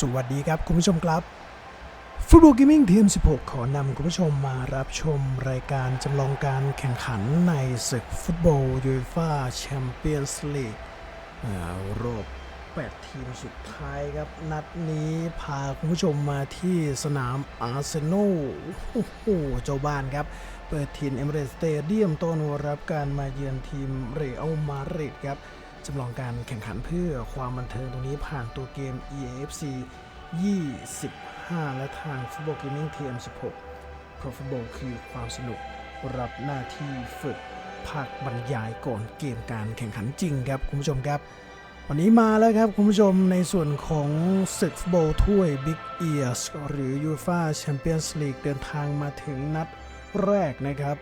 สวัสดีครับ คุณผู้ชมครับฟุตบอลก i มิ่งทีม 16 ขอนำคุณผู้ชมมารับชมรายการจำลองการแข่งขันในศึกฟุตบอลยูฟ่าแชมเปี้ยนส์ลีกรอบ8 ทีมสุดท้ายครับ นัดนี้พาคุณผู้ชมมาที่สนามอาร์เซนอลโอ้โหเจ้าบ้านครับ เปิดทีนเอเมเรสเตเดียมต้อนรับการมาเยือนทีมเรอัลมาดริดครับ จำลองการแข่งขันเพื่อความบันเทิงตรงนี้ผ่านตัวเกม EAFC 25 และทางฟุตบอลเกมมิ่งทีม16เพราะฟุตบอลคือความสนุกรับหน้าที่ฝึกภาคบรรยายก่อนเกมการแข่งขันจริงครับคุณผู้ชมครับ วันนี้มาแล้วครับคุณผู้ชมในส่วนของศึกฟุตบอลถ้วย Big Ears หรือ UEFA Champions League เดินทางมาถึงนัดแรกนะครับ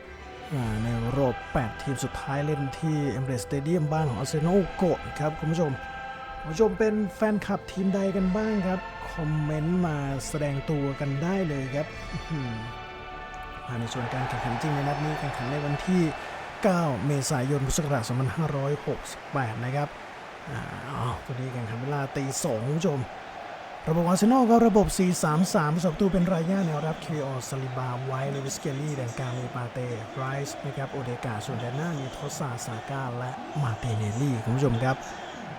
ในรอบ 8 ทีมสุดท้ายเล่นที่ Emirates Stadium บ้านของอาร์เซนอลโกดครับคุณผู้ชมคุณผู้ชมเป็นแฟนคลับทีมใดกันบ้างครับ คอมเมนต์มาแสดงตัวกันได้เลยครับมาในส่วนการแข่งขันจริงในนัดนี้แข่งขันในวันที่ 9 เมษายนพุทธศักราช2568 นะครับอ๋อตัวนี้แข่งขันเวลาตีสองคุณผู้ชม ระบบอาร์เซนอลก็ระบบ 4-3-3ประสบตูเป็นรายย่าแนวรับคิริออสซาลิบาไวท์เลวิสเกลลี่แดนกลางมีปาเต้ไรส์นะครับโอเดกาส่วนแดนหน้ามีทอสซาซาก้าและมาเตเนลลี่คุณผู้ชมครับ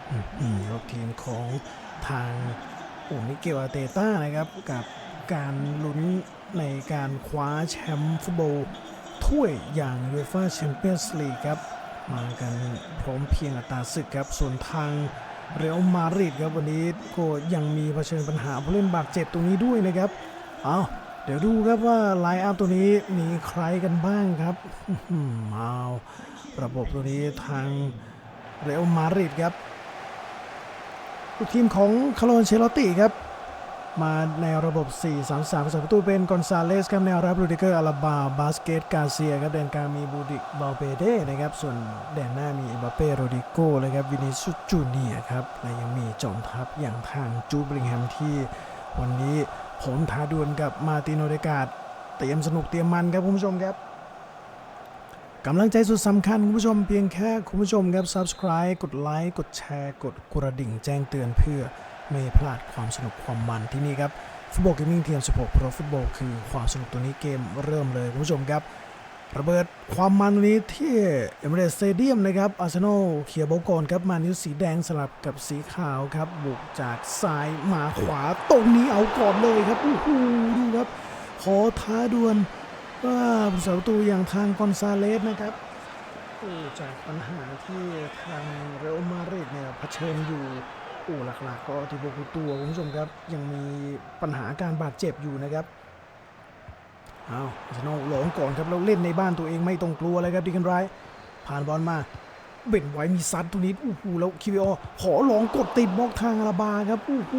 อืมอืมรถทีมของทางโอ้มิเกลอาเตต้านะครับกับการลุ้นในการคว้าแชมป์ฟุตบอลถ้วยอย่างยูฟ่าแชมเปี้ยนส์ลีกครับมากันพร้อมเพียงอัตราศึกครับส่วนทาง เรอัลมาดริดครับวันนี้ก็ยังมีเผชิญปัญหาผู้เล่นบาดเจ็บตรงนี้ด้วยนะครับเอาเดี๋ยวดูครับว่าไลน์อัพตัวนี้มีใครกันบ้างครับเอาระบบตัวนี้ทางเรอัลมาดริดครับทีมของคาร์โลเชลติครับ มาในระบบ 4-3-3ประตูเป็นกอนซาเลสครับแนวรับรูดิเกอร์อาราบาบาสเกตกาเซียครับแดนกลางมีบูดิกบาเปเด้นะครับส่วนแดนหน้ามีเอบาเป้โรดิโก้เลยครับวินิสุจูเนียครับและยังมีจอมทัพอย่างทางจูบริงแฮมที่ วันนี้ผมท้าดวลกับมาติโอเดกาดเตรียมสนุกเตรียมมันครับคุณผู้ชมครับกำลังใจสุดสำคัญคุณผู้ชมเพียงแค่คุณผู้ชมครับ subscribe กดไลค์กดแชร์ กดกระดิ่งแจ้งเตือนเพื่อ ไม่พลาดความสนุกความมันที่นี่ครับฟุตบอลเกมมิ่งเทียม 16 Pro ฟุตบอลคือความสนุกตัวนี้เกมเริ่มเลยคุณผู้ชมครับ ระเบิดความมันนี้ที่เอเมเรสเตเดียมนะครับอาร์เซนอลเขียวบอลก่อนครับมานิ้วสีแดงสลับกับสีขาวครับ บุกจากซ้ายมาขวาตรงนี้เอาก่อนเลยครับโอ้โหดูครับ ขอท้าดวลว่าผู้สาประตูอย่างทางกอนซาเลสนะครับจากปัญหาที่ทางเรอัลมาดริดเนี่ยเผชิญอยู่ อ้หลักๆ ก็ที่พวกตัวคุณผู้ชมครับ ยังมีปัญหาการบาดเจ็บอยู่นะครับเอาอาร์เซนอลหลงก่อนครับแล้วเล่นในบ้านตัวเองไม่ต้องกลัวเลยครับดิกันไรผ่านบอลมาเบ่นไว้มีซัดตรงนี้โอ้โหแล้วคิวอขอลองกดติดบล็อกทางอาราบาครับโอ้โห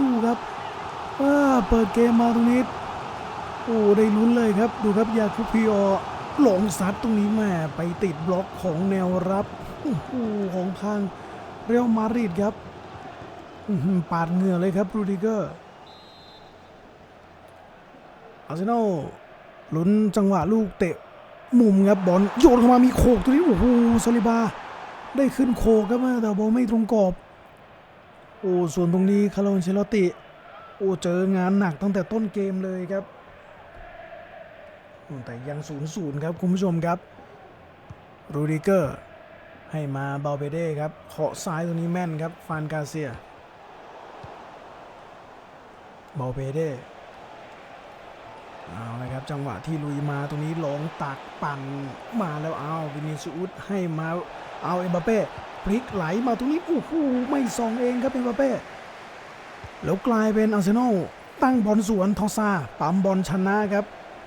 ดูครับเปิดเกมมาตรงนี้โอ้ได้ลุ้นเลยครับดูครับยาคุพิอหลงซัดตรงนี้แม่ไปติดบล็อกของแนวรับโอ้โหของทางเรอัลมาดริดครับ ปาดเหงื่อเลยครับรูดิเกอร์อาร์เซนอลลุ้นจังหวะลูกเตะมุมครับบอลโยนเข้ามามีโขกตรงนี้ โอ้โหซาลิบา ได้ขึ้นโขกครับแต่บอลไม่ตรงกรอบ โอ้ส่วนตรงนี้คาร์โลนเชลติ โอ้เจองานหนักตั้งแต่ต้นเกมเลยครับ แต่ยังศูนย์ศูนย์ครับ คุณผู้ชมครับรูดิเกอร์ให้มาเบาเบเด้ครับเคาะซ้ายตรงนี้แม่นครับฟานกาเซีย เบาเบเด้เอาเลยครับจังหวะที่ลุยมาตรงนี้ลงตักปั่นมาแล้วเอาวินิซูอุสให้มาเอาเอ็มบาเป้พลิกไหลมาตรงนี้โอ้โหไม่ส่องเองครับเอ็มบาเป้แล้วกลายเป็นอาร์เซนอลตั้งบอลสวนทอซาปั๊มบอลชนะครับ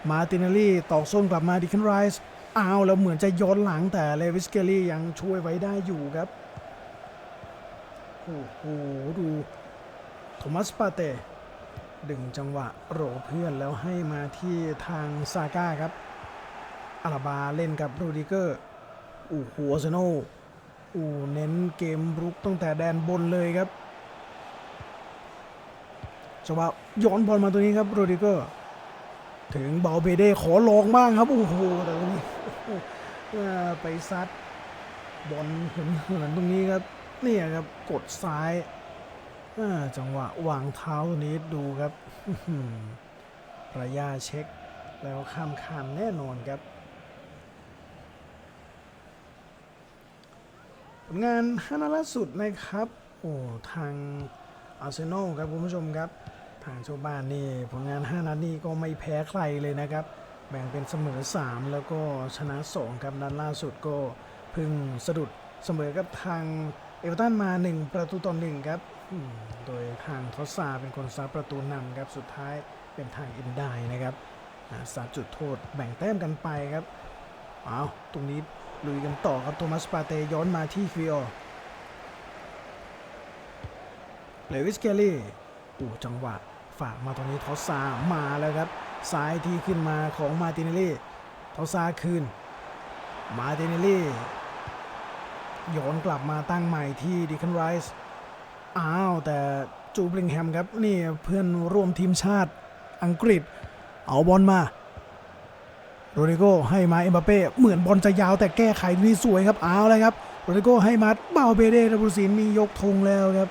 มาตินเนลลี่ตอกส้นกลับมาดิคันไรส์เอาแล้วเหมือนจะย้อนหลังแต่เลวิสเกลลี่ยังช่วยไว้ได้อยู่ครับโอ้โหดูโทมัสปาเต้ ดึงจังหวะโรเพื่อนแล้วให้มาที่ทางซาก้าครับอาราบาเล่นกับโรดิเกอร์อ้หอาร์เซนอลโอ้เน้นเกมรุกตั้งแต่แดนบนเลยครับจังหวะย้อนบอลมาตัวนี้ครับโรดิเกอร์ ถึงเบาเบเด้ขอลองบ้างครับโอ้โหแต่ตรงนี้เอ่อไปซัดบอลเหินหินๆตรงนี้ครับเนี่ยครับกดซ้าย จังหวะวางเท้าตัวนี้ดูครับระยะเช็คแล้วข้ามคานแน่นอนครับผลงาน5นัดล่าสุดนะครับ โอ้ทางอาร์เซนอลครับคุณผู้ชมครับ ทางชาวบ้านนี่ผลงาน5นัดนี่ก็ไม่แพ้ใครเลยนะครับ แบ่งเป็นเสมอ 3 แล้วก็ชนะ2ครับนัดล่าสุดก็เพิ่งสะดุดเสมอกับทาง เอเวอร์ตันมา 1 ประตูต่อ1ครับ โดยทางทอสซาเป็นคนซัดประตูนำครับ สุดท้ายเป็นทางอินไดนะครับอ่าซัดจุดโทษแบ่งแต้มกันไปครับเอาตรงนี้ลุยกันต่อครับ โทมัสปาเตย้อนมาที่คิวเลวิสเกลลี่อู้จังหวะฝากมาตรงนี้ทอสซามาแล้วครับซ้ายที่ขึ้นมาของมาติเนลลี่ทอสซาคืน มาติเนลลี่ โยนกลับมาตั้งใหม่ที่ดิคันไรส์อ้าว แต่จูบลิงแฮมครับ นี่เพื่อนร่วมทีมชาติอังกฤษ เอาบอลมา โรดิโกให้มาเอ็มบาเป้เหมือนบอลจะยาวแต่แก้ไขนี่สวยครับเอาเลยครับโรดิโกให้มาเบาเบเดดับุสินมียกธงแล้วครับ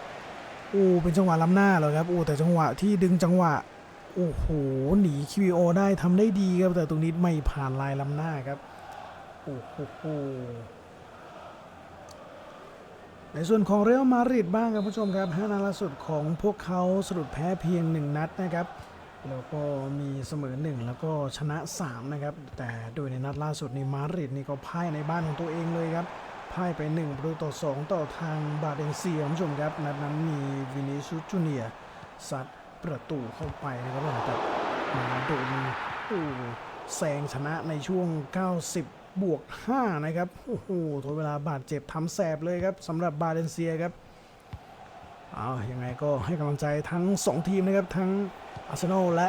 โอ้เป็นจังหวะล้ำหน้าเลยครับโอ้แต่จังหวะที่ดึงจังหวะโอ้โหหนีคิวโอได้ทำได้ดีครับแต่ตรงนี้ไม่ผ่านลายล้ำหน้าครับโอ้โห ในส่วนของเรอัลมาดริดบ้างครับผู้ชมครับ5นัดล่าสุดของพวกเขาสรุปแพ้เพียง 1 นัดนะครับ แล้วก็มีเสมอ 1 แล้วก็ชนะ 3 นะครับ แต่โดยในนัดล่าสุดนี่มาดริดนี่ก็พ่ายในบ้านของตัวเองเลยครับพ่ายไป 1 ประตูต่อ 2 ต่อทางบาเดนเซียผู้ชมครับ นัดนั้นมีวินิซุจูเนียร์ซัดประตูเข้าไปนะครับหลังจากมาโดนแซงชนะในช่วง 90 บวก 5 นะครับ โอ้โหทนเวลาบาดเจ็บทำแสบเลยครับสำหรับบาเลนเซียครับเอายังไงก็ให้กำลังใจทั้ง 2 ทีมนะครับ ทั้งอาร์เซนอลและ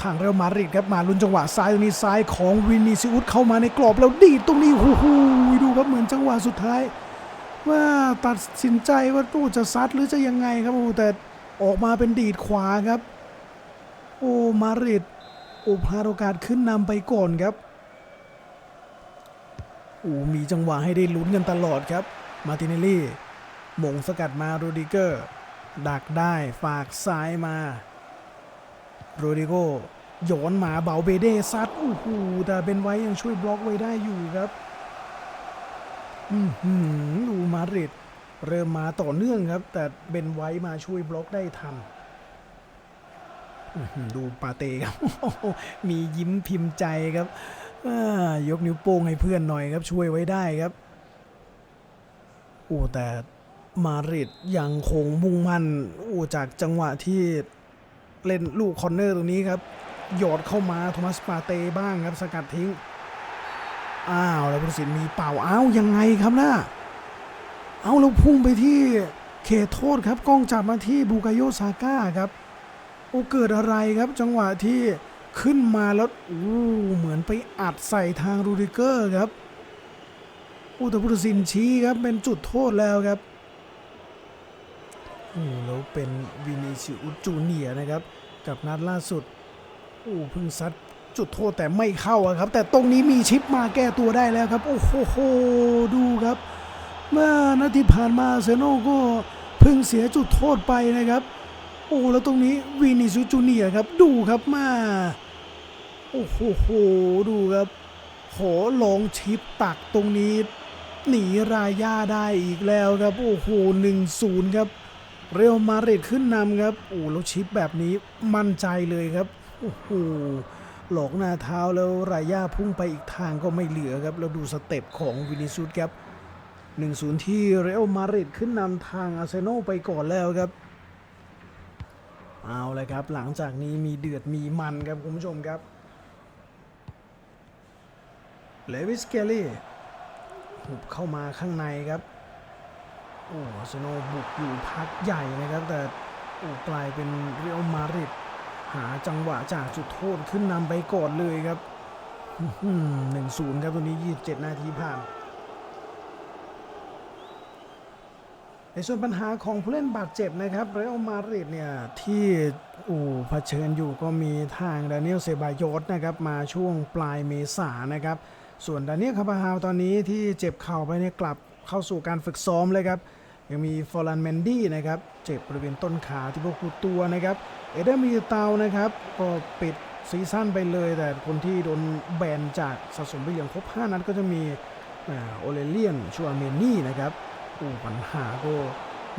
ทางเรอัลมาดริดครับ มาลุ้นจังหวะซ้ายตรงนี้ซ้ายของวินิซิอุสเข้ามาในกรอบแล้วดีตรงนี้โอ้โหดูครับเหมือนจังหวะสุดท้าย ว่าตัดสินใจว่าตู้จะซัดหรือจะยังไงครับโอ้แต่ออกมาเป็นดีดขวาครับ โอ้มาดริดโอ้พลาดโอกาสขึ้นนำไปก่อนครับ อ้มีจังหวะให้ได้ลุ้นกันตลอดครับ มาร์ติเนลลี่มงสกัดมาโรดิเกอร์ ดักได้ฝากซ้ายมา โรดิโกย้อนมาเบาเบเดซัดโอ้โหแต่เบนไว้ยังช่วยบล็อกไว้ได้อยู่ครับอือหือดูมาดริดเริ่มมาต่อเนื่องครับ แต่เบนไว้มาช่วยบล็อกได้ทันดูปาเต้ครับ มียิ้มพิมพ์ใจครับ ยกนิ้วโป้งให้เพื่อนหน่อยครับช่วยไว้ได้ครับโอ้แต่มาริดยังคงมุ่งมั่นโอ้จากจังหวะที่เล่นลูกคอนเนอร์ตรงนี้ครับหยอดเข้ามาโทมัสปาเต้บ้างครับสกัดทิ้ง อ้าวแล้วผู้ตัดสินมีเป่าอ้าวยังไงครับนะ่ะเอาแล้วพุ่งไปที่เขตโทษครับกล้องจับมาที่บูกาโยซาก้าครับ โอ้เกิดอะไรครับจังหวะที่ ขึ้นมาแล้วอู้เหมือนไปอัดใส่ทางรูดิเกอร์ครับโอ้แต่ผู้ตัดสินชี้ครับเป็นจุดโทษแล้วครับโอ้แล้วเป็นวินิซิอุจูเนียนะครับ กับนัดล่าสุดโอ้พิ่งซัดจุดโทษแต่ไม่เข้าครับ แต่ตรงนี้มีชิปมาแก้ตัวได้แล้วครับ โอ้โหโหดูครับ เมื่อนาทีผ่านมาเซโนก็เพิ่งเสียจุดโทษไปนะครับ โอ้แล้วตรงนี้วินิซูจูเนียครับดูครับมาโอ้โหดูครับขอลองชิปตักตรงนี้ หนีรายย่าได้อีกแล้วครับ โอ้โหหนึ่งศูนย์ครับ เรอัลมาดริดขึ้นนำครับโอ้แล้วชิปแบบนี้มั่นใจเลยครับโอ้โหหลอกหน้าเท้าแล้วรายย่าพุ่งไปอีกทางก็ไม่เหลือครับ แล้วดูสเต็ปของวินิซุสครับ1-0 ที่เรอัลมาดริดขึ้นนำทางอาร์เซนอลไปก่อนแล้วครับ เอาเลยครับ หลังจากนี้มีเดือดมีมันครับคุณผู้ชมครับเลวิสเกลลี่หุบเข้ามาข้างในครับ โอ้อาร์เซนบุกอยู่พักใหญ่นะครับ แต่โอ้กลายเป็นเรอัลมาริดหาจังหวะจากจุดโทษขึ้นนำไปก่อนเลยครับหนึ่งศูนย์ครับตัวนี้ 27 นาทีผ่าน ส่วนปัญหาของผู้เล่นบาดเจ็บนะครับเรอัลมาดริดเนี่ยที่อู่เผชิญอยู่ก็มีทางดานิเอลเซบายอสนะครับมาช่วงปลายเมษานะครับ ส่วนดานิเอลคาบาฮาวตอนนี้ที่เจ็บเข่าไปเนี่ยกลับเข้าสู่การฝึกซ้อมเลยครับยังมีฟอรันแมนดี้นะครับเจ็บบริเวณต้นขาที่พวกคูตัวนะครับเอเดมีเตานะครับก็ปิดซีซั่นไปเลย แต่คนที่โดนแบนจากสะสมไปเหลืองครบ 5 นัดก็จะมีอ่าโอเลเลียนชูอาเมนี่นะครับ โอ้ปัญหาก็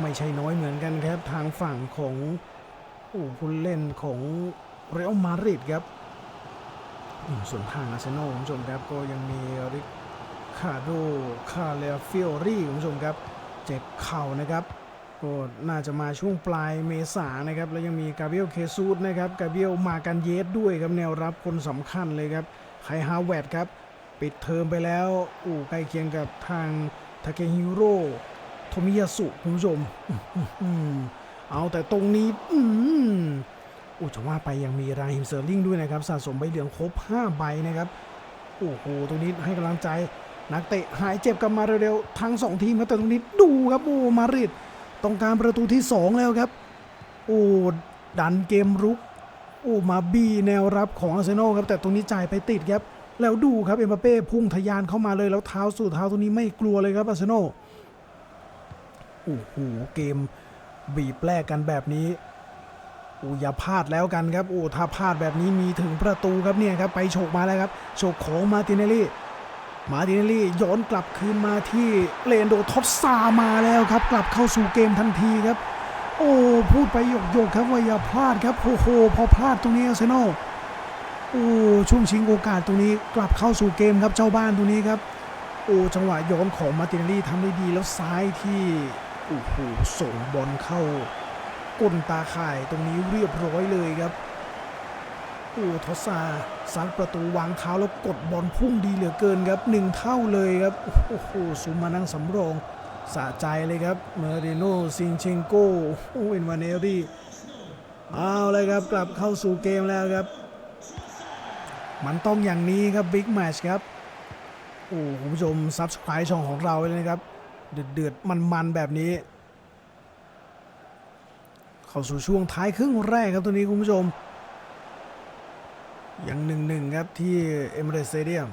ไม่ใช่น้อยเหมือนกันครับทางฝั่งของโอ้ผู้เล่นของเรอัลมาดริดครับส่วนทางอาร์เซนอลคุณผู้ชมครับก็ยังมีริคาโดคาเลฟิโอรี่คุณผู้ชมครับ เจ็บเข่านะครับก็น่าจะมาช่วงปลายเมษานะครับ แล้วยังมีกาเบรียลเคซูดนะครับกาเบรียลมากันเยสด้วยครับแนวรับคนสำคัญเลยครับไคฮาวเวดครับ ปิดเทอมไปแล้ว อู่ใกล้เคียงกับทางทาเคฮิโร่ โทมิยาสุคุณผู้ชมเอาแต่ตรงนี้ อืมอู้จะว่าไปยังมีราฮิมเซอร์ลิงด้วยนะครับสะสมใบเหลืองครบ 5 ใบนะครับ โอ้โห ตรงนี้ให้กำลังใจ นักเตะหายเจ็บกลับมาเร็วๆ ทั้ง 2 ทีมครับแต่ตรงนี้ดูครับโอ้มาริดต้องการประตูที่ 2 แล้วครับ โอ้ดันเกมรุก โอ้มาบีแนวรับของอาร์เซนอลครับแต่ตรงนี้จ่ายไปติดครับ แล้วดูครับเอ็มบัปเป้พุ่งทะยานเข้ามาเลยแล้วเท้าสู่เท้าตรงนี้ไม่กลัวเลยครับอาร์เซนอล โอ้โหเกมบีบแลกกันแบบนี้โอ้อย่าพลาดแล้วกันครับโอ้ถ้าพลาดแบบนี้มีถึงประตูครับเนี่ยครับไปโฉกมาแล้วครับโฉกของมาตินเนลี่ มาตินเนลี่ย้อนกลับคืนมาที่เลนโดท็อสซามาแล้วครับ กลับเข้าสู่เกมทันทีครับ โอ้พูดไปหยกๆครับว่าอย่าพลาดครับโอ้โหพอพลาดตรงนี้อาร์เซนอลโอ้ช่วงชิงโอกาสตรงนี้กลับเข้าสู่เกมครับเจ้าบ้านตรงนี้ครับโอ้จังหวะย้อนของมาตินเนลลี่ทำได้ดีแล้วซ้ายที่ โอ้โหส่งบอลเข้าก้นตาข่ายตรงนี้เรียบร้อยเลยครับโอ้ทอซาซัดประตูวางเท้าแล้วกดบอลพุ่งดีเหลือเกินครับหนึ่งเท่าเลยครับโอ้โหซูมานั่งสำรองสะใจเลยครับเมริโนซินเชงโกโอ้เอนวานเนรี่เอาเลยครับกลับเข้าสู่เกมแล้วครับ มันต้องอย่างนี้ครับบิ๊กแมชครับโอ้คุณผู้ชมซับสไครต์ช่องของเราเลยนะครับ เดือดเดือดมันมันๆแบบนี้ เข้าสู่ช่วงท้ายครึ่งแรกครับตัวนี้คุณผู้ชม ยังหนึ่งหนึ่งครับที่เอเมเรสเตเดียม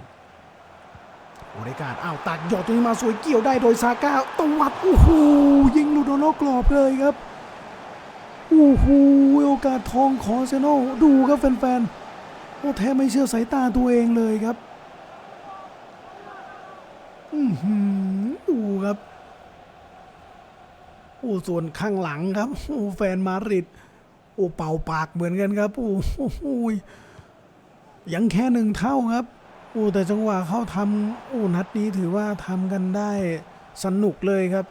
โอ้ได้การอ้าวตักหยอดตัวนี้มาสวยเกี่ยวได้โดยซาก้าตวัดโอ้โหยิงหลุดออกนอกกรอบเลยครับโอ้โหโอกาสทองของเซโนดูครับแฟนๆโอ้แทบไม่เชื่อสายตาตัวเองเลยครับ อือหือ ครับโอ้ส่วนข้างหลังครับโอ้แฟนมาดริดโอ้เป่าปากเหมือนกันครับโอ้โหยยังแค่หนึ่งเท่าครับโอ้แต่จังหวะเข้าทำโอ้นัดนี้ถือว่าทำกันได้สนุกเลยครับ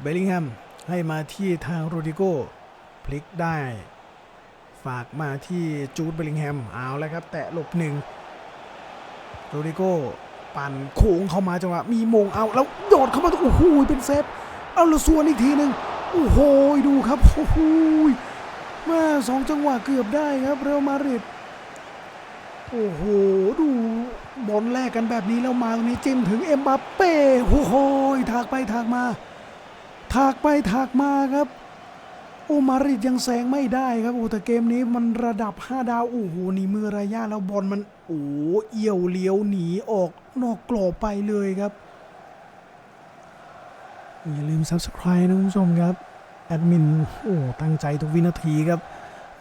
เบลลิงแฮมให้มาที่ทางโรดิโก้พลิกได้ ฝากมาที่จูดเบลลิงแฮมเอาแล้วครับ แตะหลบหนึ่งโรดิโก้ ปั่นโค้งเข้ามาจังหวะมีมงเอาแล้วโดดเข้ามาโอ้โหเป็นเซฟเอาละส่วนอีกทีหนึ่งโอ้โหดูครับโอ้โหมาสองจังหวะเกือบได้ครับเรอัลมาดริดโอ้โหดูบอลแลกกันแบบนี้แล้วมาตรงนี้จิ้มถึงเอ็มบัปเป้โอ้โหถากไปถากมาถากไปถากมาครับ โอ้มาริดยังแซงไม่ได้ครับโอ้แต่เกมนี้มันระดับ 5 ดาวโอ้โหหนีมือระยะแล้วบอลมันโอ้เอี่ยวเลี้ยวหนีออกนอกกรอบไปเลยครับ อย่าลืม Subscribe นะคุณผู้ชมครับ แอดมินโอ้ตั้งใจทุกวินาทีครับ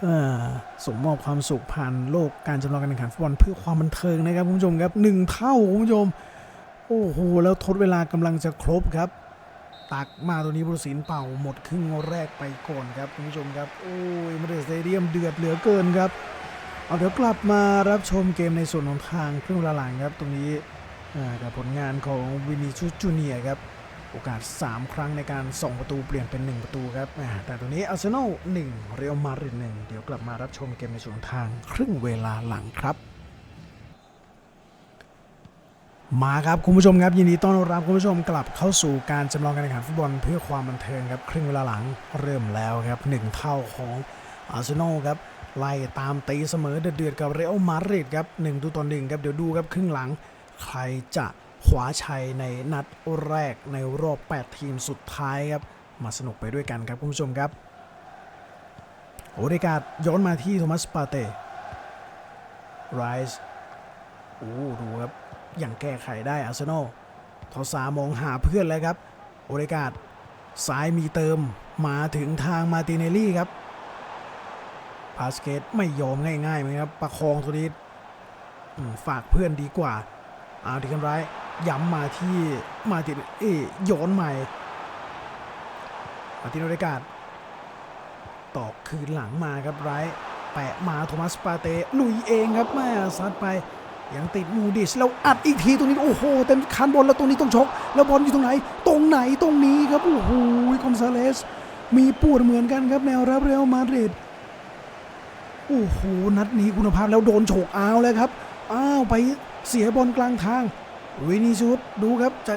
อ่อส่งมอบความสุขผ่านโลกการจำลองการแข่งขันฟุตบอลเพื่อความบันเทิงนะครับคุณผู้ชมครับหนึ่งเท่าคุณผู้ชม โอ้โหแล้วทดเวลากำลังจะครบครับ ตักมาตัวนี้บุรศินเป่าหมดครึ่งแรกไปก่อนครับคุณผู้ชมครับ โอ้ยมาเดสเตเดียมเดือดเหลือเกินครับ เอาเดี๋ยวกลับมารับชมเกมในส่วนของทางครึ่งเวลาหลังครับ ตรงนี้อ่ากับผลงานของวินิชูจูเนียครับ โอกาส 3 ครั้งในการส่งประตูเปลี่ยนเป็น 1 ประตูครับ แต่ตรงนี้อาร์เซนอล1เรอัลมาดริด1เดี๋ยวกลับมารับชมเกมในส่วนทางครึ่งเวลาหลังครับ มาครับคุณผู้ชมครับยินดีต้อนรับคุณผู้ชมกลับเข้าสู่การจำลองการแข่งขันฟุตบอลเพื่อความบันเทิงครับครึ่งเวลาหลังเริ่มแล้วครับหนึ่งเท่าของอาร์เซนอลครับไล่ตามตีเสมอเดือดๆกับเรอัลมาดริดครับหนึ่งตัวต่อหนึ่งครับเดี๋ยวดูครับครึ่งหลัง ใครจะคว้าชัยในนัดแรกในรอบ 8 ทีมสุดท้ายครับมาสนุกไปด้วยกันครับคุณผู้ชมครับโอเดกาดย้อนมาที่โทมัสปาเต้ไรส์โอ้ดูครับ ยังแก้ไขได้อาร์เซนอลทอสามองหาเพื่อนแล้วครับ โอเดกาดซ้ายมีเติมมาถึงทางมาติเนลลี่ครับพาสเกตไม่ยอมง่ายๆไหมครับ ประคองตัวนี้ฝากเพื่อนดีกว่า เอาที่กันร้ายย้ำมาที่มาตินเอยโยนใหม่ มาตินโอเดกาดตอกคืนหลังมาครับไรท์แปะมาโทมัสปาเต้ลุยเองครับแม่ซัดไป ยังติดมูดิชแล้วอัดอีกทีตรงนี้โอ้โหเต็มคันบอลแล้วตรงนี้ต้องชกแล้วบอลอยู่ตรงไหน ตรงไหนตรงนี้ครับโอ้โหคอนซาเลสมีปวดเหมือนกันครับแนวรับเรอัลมาดริดโอ้โหนัดนี้คุณภาพแล้วโดนโฉกเอาวแล้วครับอ้าวไปเสียบอลกลางทางวินิชุดดูครับจะ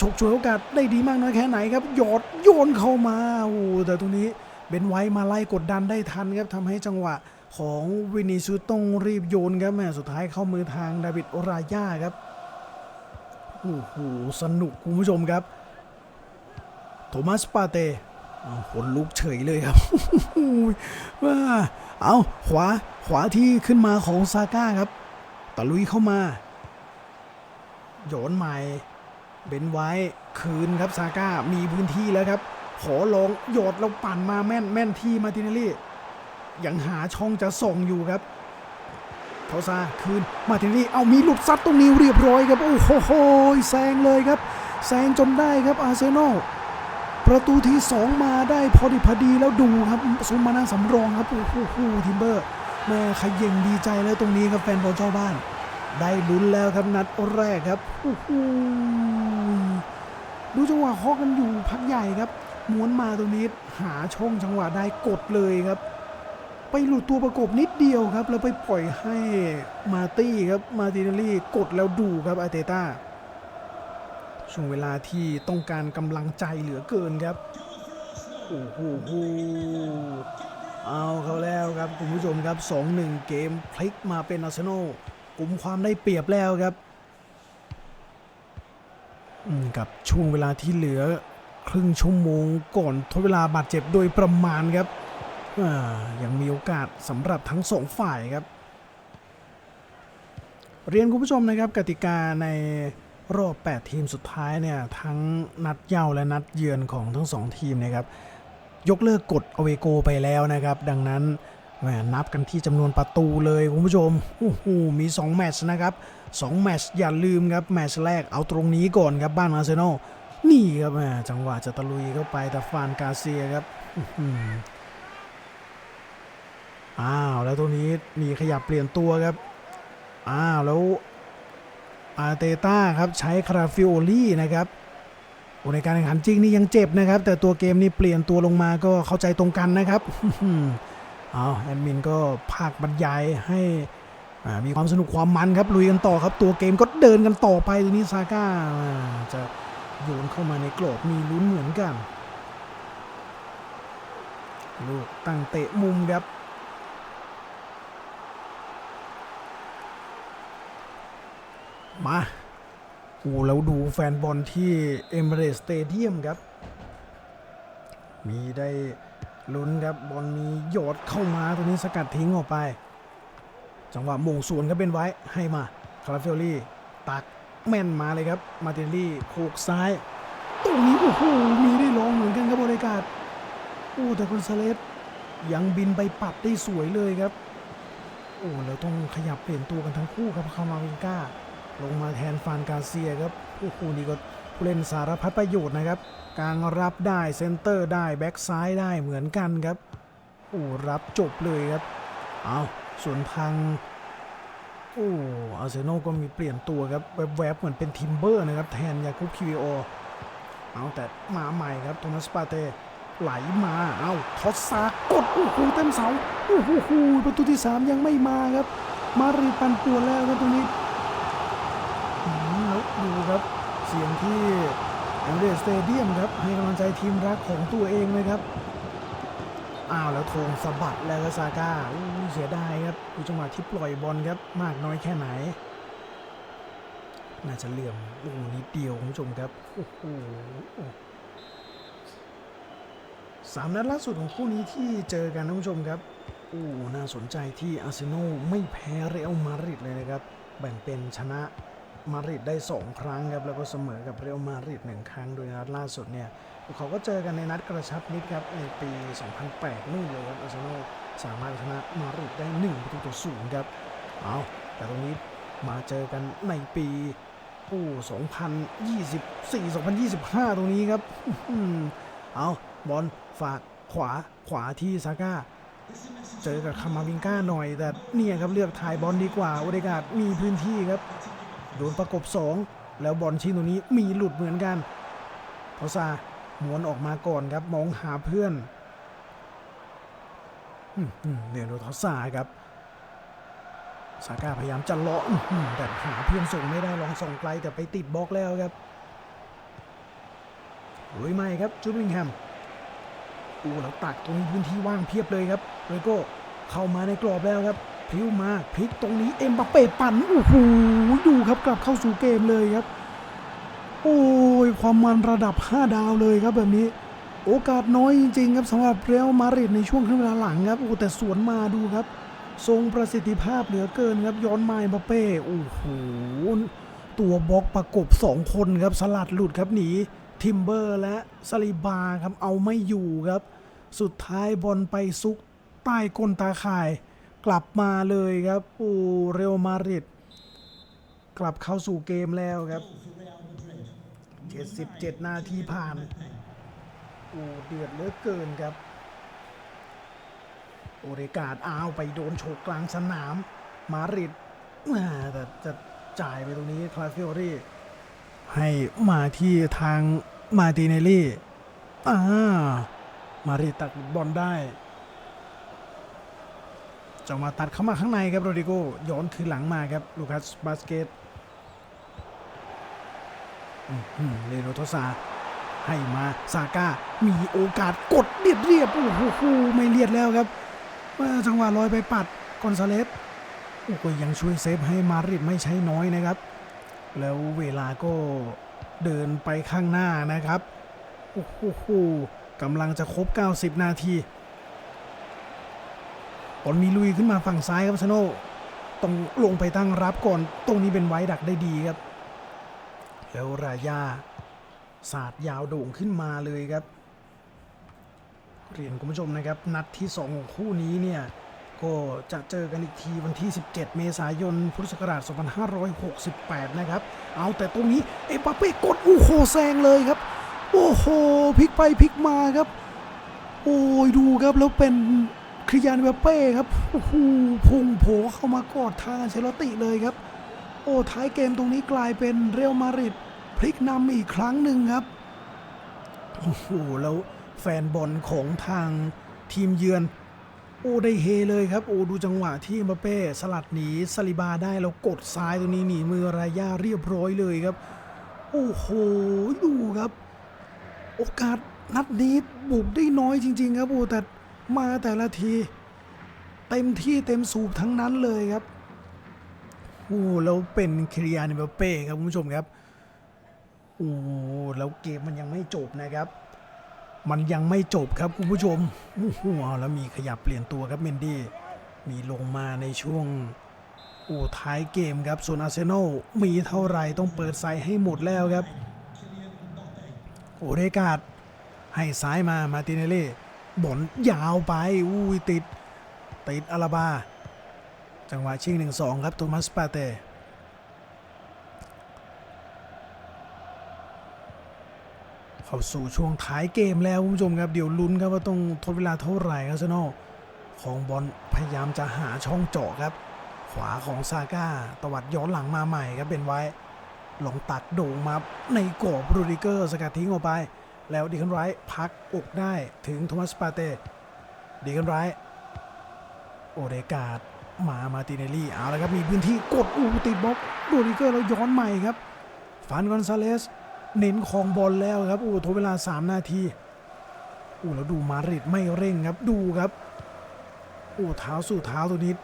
ฉกฉวยโอกาสได้ดีมากน้อยแค่ไหนครับหยอดโยนเข้ามาโอ้แต่ตรงนี้เบนไว้มาไล่กดดันได้ทันครับทำให้จังหวะ ของวินิชุดต้องรีบโยนครับแม่สุดท้ายเข้ามือทางดาวิดโอราย่าครับโอ้โหสนุกคุณผู้ชมครับ โทมัสปาเต้อ้าวขนลุกเฉยเลยครับว้าเอาขวาขวาที่ขึ้นมาของซาก้าครับตะลุยเข้ามา โยนใหม่ เบนไว้คืนครับซาก้ามีพื้นที่แล้วครับ ขอลองโยดเราปั่นมาแม่นแม่นที่มาติเนลลี่ ยังหาช่องจะส่งอยู่ครับโทซาคืนมาติเนลลี่เอามีหลุดซัดตรงนี้เรียบร้อยครับโอ้โหโหแซงเลยครับแซงจนได้ครับอาร์เซนอลประตูที่ 2 มาได้พอดีพอดีแล้วดูครับซุมมานั่งสำรองครับโอ้โหทิมเบอร์แม่ขย่งดีใจแล้วตรงนี้ครับแฟนบอลเจ้าบ้าน ได้ลุ้นแล้วครับนัดแรกครับโอ้โหดูจังหวะเคาะกันอยู่พักใหญ่ครับม้วนมาตรงนี้หาช่องจังหวะได้กดเลยครับ ไปหลุดตัวประกบนิดเดียวครับ แล้วไปปล่อยให้มาตี้ครับ มาตินลลี่กดแล้วดูครับอาเตต้าช่วงเวลาที่ต้องการกำลังใจเหลือเกินครับ โอ้โหเอาเขาแล้วครับคุณผู้ชมครับ 2-1 เกมพลิกมาเป็นอาร์เซนอลกลุ่มความได้เปรียบแล้วครับกับช่วงเวลาที่เหลือครึ่งชั่วโมงก่อนทดเวลาบาดเจ็บโดยประมาณครับ ยังมีโอกาสสำหรับทั้งสองฝ่ายครับ เรียนคุณผู้ชมนะครับกติกาในรอบ 8 ทีมสุดท้ายเนี่ยทั้งนัดเย้าและนัดเยือนของทั้ง 2 ทีมนะครับ ยกเลิกกฎอเวโกไปแล้วนะครับ ดังนั้นแหมนับกันที่จำนวนประตูเลยคุณผู้ชมโอ้โหมี 2 แมตช์นะครับ 2 แมตช์อย่าลืมครับแมตช์แรกเอาตรงนี้ก่อนครับบ้านอาร์เซนอลนี่ครับแหมจังหวะจะตะลุยเข้าไปแต่ฟานกาเซียครับ อ้าวแล้วตรงนี้มีขยับเปลี่ยนตัวครับอ้าวแล้วอาร์เตต้าครับใช้คาราฟิโอลี่นะครับในการแข่งขันจริงนี่ยังเจ็บนะครับ แต่ตัวเกมนี่เปลี่ยนตัวลงมาก็เข้าใจตรงกันนะครับเอาแอดมินก็ภาคบรรยายให้มีความสนุกความมันครับลุยกันต่อครับตัวเกมก็เดินกันต่อไปทีนี้ซาก้าอ่าจะโยนเข้ามาในกรอบมีลุ้นเหมือนกันลูกตั้งเตะมุมครับ มาโอ้แล้วดูแฟนบอลที่เอมเรสสเตเดียมครับ มีได้ลุ้นครับบอลมีโยดเข้ามาตัวนี้สกัดทิ้งออกไป จังหวะมงสวนก็เป็นไว้ให้มาคาราเฟลลี่ตักแม่นมาเลยครับ มาตินลี่โขกซ้ายตรงนี้โอ้โหมีได้ลองเหมือนกันครับบริการโอ้แต่คอนซาเลสยังบินไปปัดได้สวยเลยครับ โอ้แล้วต้องขยับเปลี่ยนตัวกันทั้งคู่ครับคามาวินก้า ลงมาแทนฟานกาเซียครับโอ้โหนี่ก็ผู้เล่นสารพัดประโยชน์นะครับกลางรับได้เซนเตอร์ได้แบ็กซ้ายได้เหมือนกันครับโอ้รับจบเลยครับเอาส่วนทางโอ้อาร์เซนอลก็มีเปลี่ยนตัวครับแวบๆเหมือนเป็นทิมเบอร์นะครับแทนยาคุปคิวิโอเอาแต่มาใหม่ครับโทมัสปาเต้ไหลมาเอาทอสซากดโอ้โหเต็มเสาโอ้โหประตูที่ 3 ยังไม่มาครับ มารีปันป่วนแล้วครับตรงนี้ อืมแล้วดูครับ ที่แอมเรสสเตเดียมครับให้กำลังใจทีมรักของตัวเองเลยครับอ้าวแล้วโธงสะบัดแล้วก็ซาก้าเสียดายครับดูจังหวะที่ปล่อยบอลครับมากน้อยแค่ไหน น่าจะเหลื่อมโอ้โหนิดเดียวคุณผู้ชมครับโอ้โหสามนัดล่าสุดของคู่นี้ที่เจอกันท่านผู้ชมครับโอ้น่าสนใจที่อาร์เซนอลไม่แพ้เรอัลมาดริดเลยนะครับ แบ่งเป็นชนะ มาริดได้ 2 ครั้งครับแล้วก็เสมอกับเรอัลมาริดหนึ่งครั้งโดยนัดล่าสุดเนี่ยพวกเขาก็เจอกันในนัดกระชับมิตรครับในปี 2008นู่นเลยครับอาร์เซนอลสามารถชนะมาริดได้1ประตูต่อศูนย์ครับเอาแต่ตรงนี้มาเจอกันในปีโอ้2024 2025 ตรงนี้ครับเอาบอลฝากขวาขวาที่ซาก้าเจอกับคามาวิงก้าหน่อย แต่เนี่ยครับเลือกถ่ายบอลดีกว่าโอเดกาดมีพื้นที่ครับ โดนประกบ 2 แล้วบอลชิ้นตรงนี้มีหลุดเหมือนกันพอซาหมวนออกมาก่อนครับมองหาเพื่อนเดี๋ยวโดทอซาครับซาก้าพยายามจะเลาะแต่หาเพื่อนส่งไม่ได้ลองส่งไกลแต่ไปติดบล็อกแล้วครับลุยใหม่ครับจูบิงแฮมอูแล้วตักตรงพื้นที่ว่างเพียบเลยครับเลโก้เข้ามาในกรอบแล้วครับ พลิ้วมาพลิกตรงนี้เอ็มบัปเป้ปั่นโอ้โหดูครับกลับเข้าสู่เกมเลยครับ โอ้ยความมันระดับ 5 ดาวเลยครับแบบนี้ โอกาสน้อยจริงๆครับสำหรับเรอัลมาดริดในช่วงครึ่งเวลาหลังครับโอ้แต่สวนมาดูครับ ทรงประสิทธิภาพเหลือเกินครับย้อนมาเอ็มบัปเป้โอ้โหตัวบล็อกประกบ 2 คนครับสลัดหลุดครับหนีทิมเบอร์และซาลิบาครับเอาไม่อยู่ครับ สุดท้ายบอลไปซุกใต้ก้นตาข่าย กลับมาเลยครับโอ้เรอัลมาดริดกลับเข้าสู่เกมแล้วครับ 77 นาทีผ่านโอ้เดือดเหลือเกินครับ โอเรกาดอ้าวไปโดนโฉกกลางสนาม มาริดแต่จะจ่ายไปตรงนี้คลาฟิโอรี่ให้มาที่ทางมาติเนลลี่อ่ามารีตัดบอลได้ จังหวะตัดเข้ามาข้างในครับโรดิโกย้อนคืนหลังมาครับลูคัสบาสเกตเลโรโทซาให้มาซาก้ามีโอกาสกดเรียบเรียบโอ้โหไม่เรียดแล้วครับเมื่อจังหวะลอยไปปัดกอนซาเลสโอ้ก็ยังช่วยเซฟให้มาริดไม่ใช้น้อยนะครับ แล้วเวลาก็เดินไปข้างหน้านะครับโอ้โหกำลังจะครบ 90 นาที บอลมีลุยขึ้นมาฝั่งซ้ายครับซาโนต้องลงไปตั้งรับก่อน ตรงนี้เป็นไว้ดักได้ดีครับ แล้วรายาสาดยาวโด่งขึ้นมาเลยครับเรียนคุณผู้ชมนะครับ นัดที่ 2 ของคู่นี้เนี่ย ก็จะเจอกันอีกทีวันที่ 17 เมษายน พุทธศักราช 2568 นะครับ เอาแต่ตรงนี้ เอ็มบัปเป้กด โอ้โหแซงเลยครับ โอ้โหพลิกไปพลิกมาครับ โอ้ยดูครับ แล้วเป็น คริยานเวเป้ครับโอ้โหพุ่งโผเข้ามากอดทางอันเชลติเลยครับ โอ้ท้ายเกมตรงนี้กลายเป็นเรอัลมาดริดพลิกนำอีกครั้งหนึ่งครับโอ้โหแล้วแฟนบอลของทางทีมเยือน โอ้ได้เฮเลยครับ โอ้ดูจังหวะที่มบัปเป้สลัดหนีซาลิบาได้แล้วกดซ้ายตรงนี้หนีมือรายาเรียบร้อยเลยครับ โอ้โหดูครับ โอกาสนัดนี้บุกได้น้อยจริง ๆ ครับโอ้แต่ มาแต่ละที เต็มที่เต็มสูบทั้งนั้นเลยครับโอ้แล้วเป็นคริยานเมเป้ครับคุณผู้ชมครับโอ้แล้วเกมมันยังไม่จบนะครับ มันยังไม่จบครับคุณผู้ชมโอ้โหแล้วมีขยับเปลี่ยนตัวครับเมนดี้มีลงมาในช่วงโอ้ท้ายเกมครับส่วนอาร์เซนอลมีเท่าไหร่ต้องเปิดใส่ให้หมดแล้วครับโอเรกาดให้ซ้ายมามาติเนเล่ บอลยาวไปอุ้ยติด ติดอาราบา จังหวะชิงหนึ่งสองครับโทมัสปาเต้เข้าสู่ช่วงท้ายเกมแล้วคุณผู้ชมครับ เดี๋ยวลุ้นครับว่าต้องทดเวลาเท่าไหร่ครับเซนอลของบอลพยายามจะหาช่องเจาะครับ ขวาของซาก้าตวัดย้อนหลังมาใหม่ครับเป็นไว้ ลองตัดโด่งมาในกรอบโรดิเกอร์สกัดทิ้งออกไป แล้วดีคันไรท์พักอกได้ถึงโทมัสปาเต้ดีคันไรท์โอเดกาดมามาติเนลลี่เอาละครับ มีพื้นที่กดอูติดบล็อกโรดิเกอร์แล้วย้อนใหม่ครับฟานกอนซาเลสเน้นคองบอลแล้วครับอู้ทดเวลา 3 นาทีอู้แล้วดูมาริดไม่เร่งครับดูครับอู้เท้าสู่เท้าตัวนี้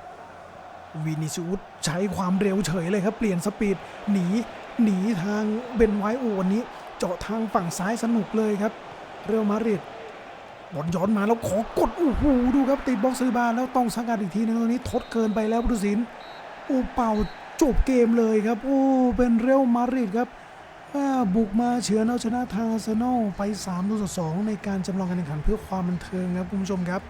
วินิซิอุสใช้ความเร็วเฉยเลยครับ เปลี่ยนสปีดหนีหนีทางเบนไวโอวันนี้ เจาะทางฝั่งซ้ายสนุกเลยครับ เรอัลมาดริดบอลย้อนมาแล้วขอกดโอ้โหดูครับติดบล็อกซาลิบาแล้วต้องสังกัดอีกทีนึงตรงนี้ทดเกินไปแล้วพุทธศิลป์โอ้เป่าจบเกมเลยครับ โอ้เป็นเรอัลมาดริดครับบุกมาเฉือนเอาชนะทางอาร์เซนอลไป3ต่อ2ในการจำลองการแข่งขันเพื่อความบันเทิงครับคุณผู้ชมครับ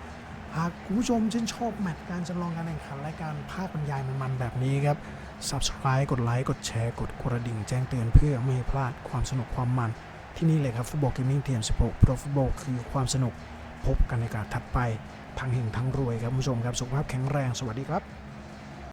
ากคุณผู้ชมชื่นชอบแมตช์การจำลองการแข่งขันและการภาคบรรยายมันๆแบบนี้ครับ Subscribe กดไลค์กดแชร์กดกระดิ่งแจ้งเตือนเพื่อไม่พลาดความสนุกความมันที่นี่เลยครับฟุตบอลเกมมิ่งเทียม16 Pro ฟุตบอลคือความสนุกพบกันในการถัดไปทั้งเฮงทั้งรวยครับคุณผู้ชมครับสุขภาพแข็งแรงสวัสดีครับ